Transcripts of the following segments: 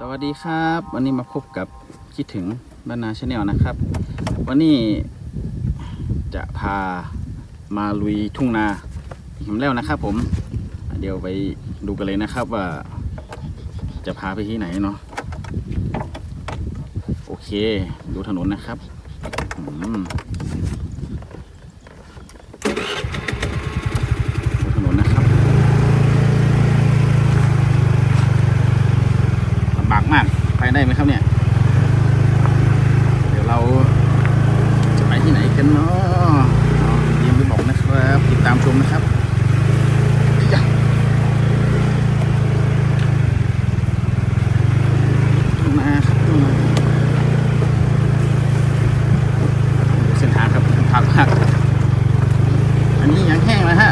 สวัสดีครับ วันนี้มาพบกับคิดถึงบ้านนาชาแนลนะครับ วันนี้จะพามาลุยทุ่งนาอีกแล้วนะครับ ผมเดี๋ยวไปดูกันเลยนะครับว่า จะพาไปที่ไหนเนาะโอเค ดูถนนนะครับอืมดูถนนนะครับ ลำบากมาก ไปได้ไหมครับเนี่ย เดี๋ยวเราจะไปที่ไหนกันเนาะเอายังไม่บอกนะครับ ติดตามชมนะครับจ้ะทุ่งนาครับมาเส้นทางครับพักมากอันนี้ยังแห้งนะฮะ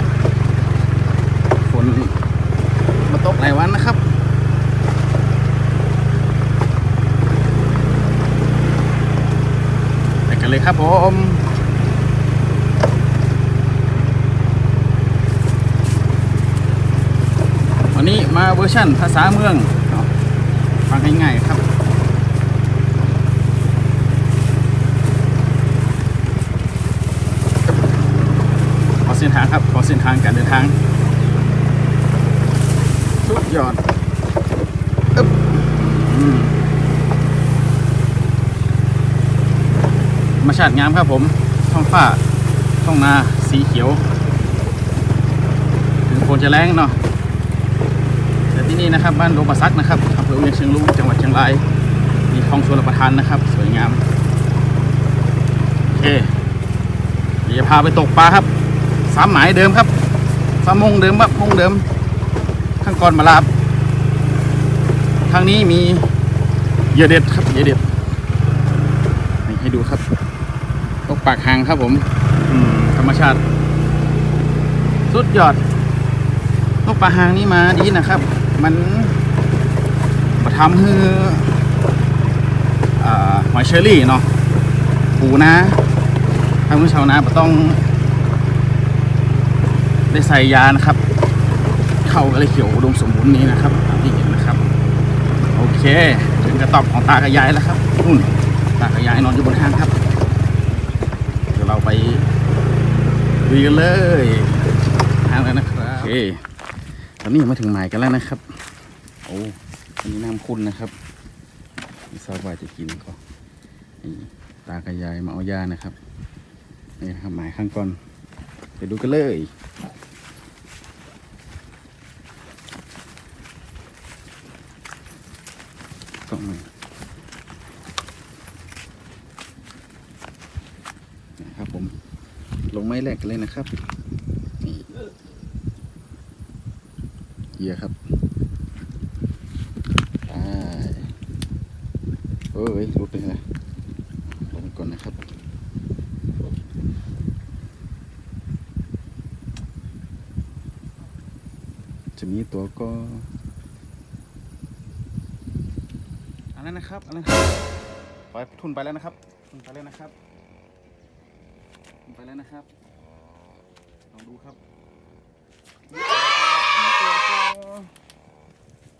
ฝนมาตกหลายวันนะครับ ไปกันเลย ครับผมวันนี้มาเวอร์ชั่นภาษาเมืองฟังง่ายๆครับขอเส้นทางครับขอเส้นทางการเดินทาง สุดยอดอึ๊บอืม ธ รมชาติงามครับผมท้องฟ้าท้องนาสีเขียว ถึงฝนจะแรงเนาะแต่ที่นี่นะครับบ้านโดมปะซักนะครับอำเภอเวียงเชียงรุ้งจังหวัดเชียงราย มีคลองชลประทานนะครับ สวยงามโอเคเดี๋ยวจะพาไปตกปลาครับสามหมายเดิมครับสามมงเดิมครับมงเดิมข้างก่อนมาลาบทางนี้มีเหยื่อเด็ดครับเหยื่อเด็ดให้ดูครับ ตกปากหางครับผมธรรมชาติ สุดยอดตกปากหางนี่มาดีนะครับ มันมาทำให้อ่าหอยเชอรี่เนาะปูนะทางผู้ชาวนาบ่ต้อง ได้ใส่ยานะครับ เข้าก็เลยเขียวอุดมสมบูรณ์นี้นะครับที่เห็นนะครับ โอเค ถึงกระตอบของตากับยายแล้วครับนู่นตากับยายนอนอยู่บนห้างครับ ยวเราไปดูกันเลยห้างแล้วนะครับโอเคตอนนี้มาถึงหมายกันแล้วนะครับ โอ้อันนี้น้ำคุณนะครับไม่ทราบว่าจะกินก็นี่ตากับยายมาเอาย่านะครับนี่นะครับหมายข้างก่อนไปดูกันเลยต้องมานะครับผม ลงไม้แรกกันเลยนะครับนี่เหยียครับไปเอ้ยลุกเลยนะลงก่อนนะครับจะมีตัวก็เอะไรนะครับอะไรนครับปล่อยทุนไปแล้วนะครับ ทุนไปแล้วนะครับ ไปแล้วนะครับ ลองดูครับ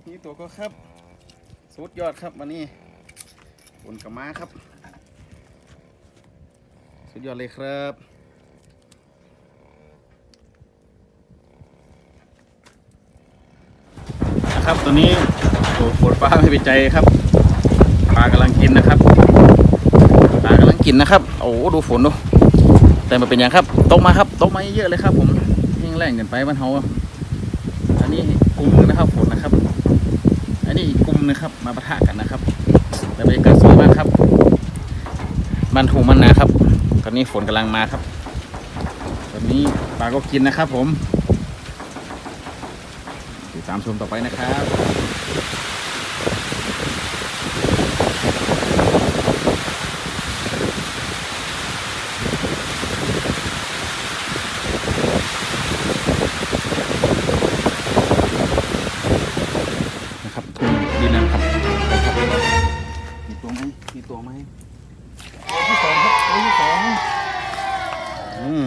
นี่ตัวก็ครับ สุดยอดครับวันนี้ฝนกับม้าครับ สุดยอดเลยครับครับตัวนี้โอ้ฝนฟ้าไม่เป็นใจครับปลากำลังกินนะครับปลากำลังกินนะครับ โอ้ดูฝนดู แต่มันเป็นอย่างครับตกมาครับตกมาเยอะเลยครับ ผมแห้งแรงเกินไปบ้านเฮาอันนี้กลุ่มหนึงนะครับฝนนะครับ อันนี้กลุ่มนึงครับมาปะทะกันนะครับ แต่บรรยากาศสวยมากครับบ้านทุ่งมันนาครับ ตอนนี้ฝนกำลังมาครับ ตอนนี้ปลาก็กินนะครับ ผมติดตามชมต่อไปนะครับ มีตัวไหมที่สองครับตัวที่สองอืม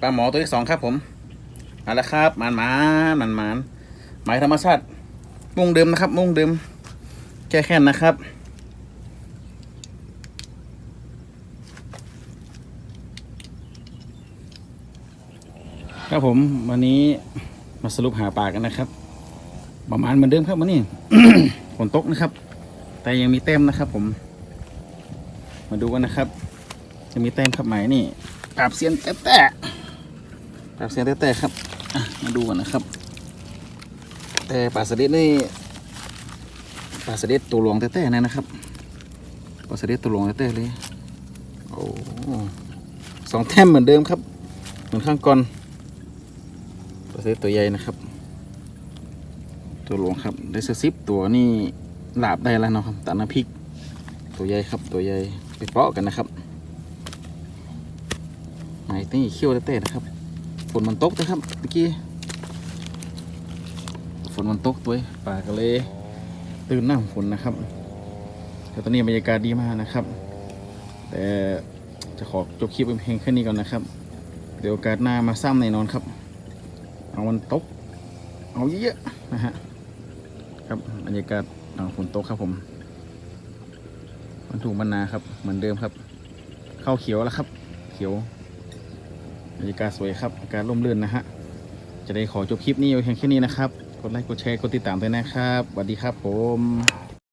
ปลาหมอตัวที่สองครับผมเอาละครับมันหมานมันหมานหมายธรรมชาติวงเดิมนะครับวงเดิมแค่แค่นนะครับครับผมวันนี้มาสรุปหาปลากันนะครับ ประมาณเหมือนเดิมครับวันนี้ฝนตกนะครับ แต่ยังมีแต้มนะครับผม มาดูกันนะครับ จะมีแต้มครับไหมนี่ปราบเซียนแต้แต่ปราบเซียนแต้แต่ครับมาดูกันนะครับ แต่ปลาสลิดนี่ปลาสลิดตัวหลวงแต้แต่นะนะครับปลาสลิดตัวหลวงแต้แต่เลยโอ้สองแต้มเหมือนเดิมครับ เหมือนข้างก่อนปลาสลิดตัวใหญ่นะครับ ตัวหลวงครับได้สักสิบตัวนี่ หลาบได้แล้วเนาะครับตาน้ำพริก ตัวใหญ่ครับ ตัวใหญ่ไปเปาะกันนะครับไหนนี่เขี้ยวเต้นะครับฝนมันตกนะครับเมื่อกี้ฝนมันตกตัวป่าก็เลยตื่นหน้าฝนนะครับแต่ตอนนี้บรรยากาศดีมากนะครับ แต่จะขอจบคลิปเป็นเพลงแค่นี้ก่อนนะครับ เดี๋ยวโอกาสหน้ามาซ้ำแน่นอนครับ เอามันตก เอาเยอะๆนะฮะครับบรรยากาศ หลังฝนตกครับผม มันถูกมันนาครับ เหมือนเดิมครับ เข้าเขียวแล้วครับ เขียวบรรยากาศสวยครับอากาศร่มรื่นนะฮะ จะได้ขอจบคลิปนี้ไว้เพียงแค่นี้นะครับ กดไลค์ กดแชร์ กดติดตามด้วยนะครับ สวัสดีครับผม